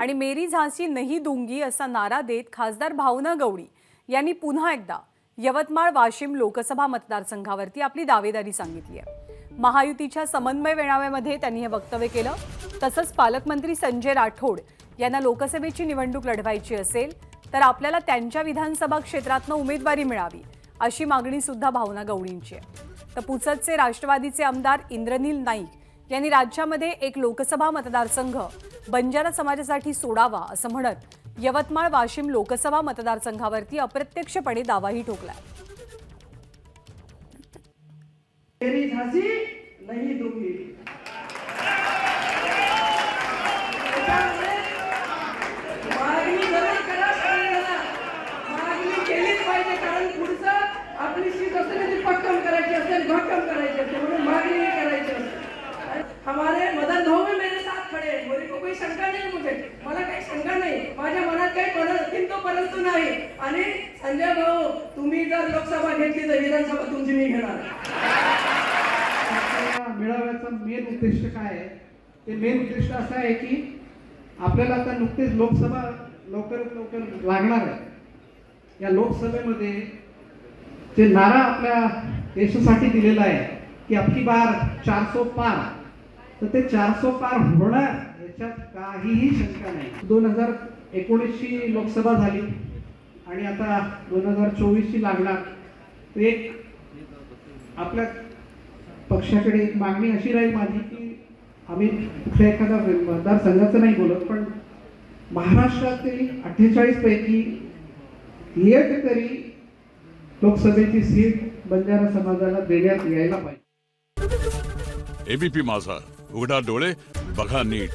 आणि मेरी झांसी नाही दुंगी असा नारा देत खासदार भावना गवळी यांनी पुन्हा एकदा यवतमाळ वाशिम लोकसभा मतदारसंघावरती आपली दावेदारी सांगितली आहे. महायुतीच्या समन्वय मेळाव्यामध्ये त्यांनी हे वक्तव्य केलं. तसंच पालकमंत्री संजय राठोड यांना लोकसभेची निवडणूक लढवायची असेल तर आपल्याला त्यांच्या विधानसभा क्षेत्रातनं उमेदवारी मिळावी अशी मागणी सुद्धा भावना गवळींची आहे. तर पुसदचे राष्ट्रवादीचे आमदार इंद्रनील नाईक यांनी राज्यामध्ये एक लोकसभा मतदारसंघ बंजारा समाजासाठी सोडावा असं म्हणत यवतमाळ वाशिम लोकसभा मतदारसंघावरती अप्रत्यक्षपणे दावाही ठोकलाय. मेरी करायची असेल दूंगी करायची. हमारे मदन धो भी मेरे साथ खड़े हैं। मुझे को कोई शंका नाही मुझे? मला काही शंका नाही. माझ्या मनात काही परत किंतु परंतु नाही. आणि संजय भाऊ तुम्ही जर लोकसभा घेतली तर विधानसभा तुमची मी घेणार. मेळाव्याचा मेन उद्दिष्ट काय आहे? ते मेन उद्दिष्ट असं आहे की आपल्याला आता नुकतेच लोकसभा लवकरात लवकर लागणार आहे. या लोकसभेमध्ये जे नारा आपल्या देशासाठी दिलेला आहे की आपली बार चारसो पार. तर ते चारसो पार होणार याच्यात काहीही शंका नाही. दोन हजार एकोणीसची लोकसभा झाली आणि आता दोन हजार चोवीसची लागणार तर एक आपल्या पक्षाकडे एक मागणी अशी राहील माझी की आम्ही कुठल्या एखादा मतदारसंघाचं नाही बोलत पण महाराष्ट्रातील अठ्ठेचाळीसपैकी एक तरी लोकसभेची सीट बंजारा समाजाला देण्यात यायला पाहिजे. एबीपी माझा. उघडा डोळे बघा नीट.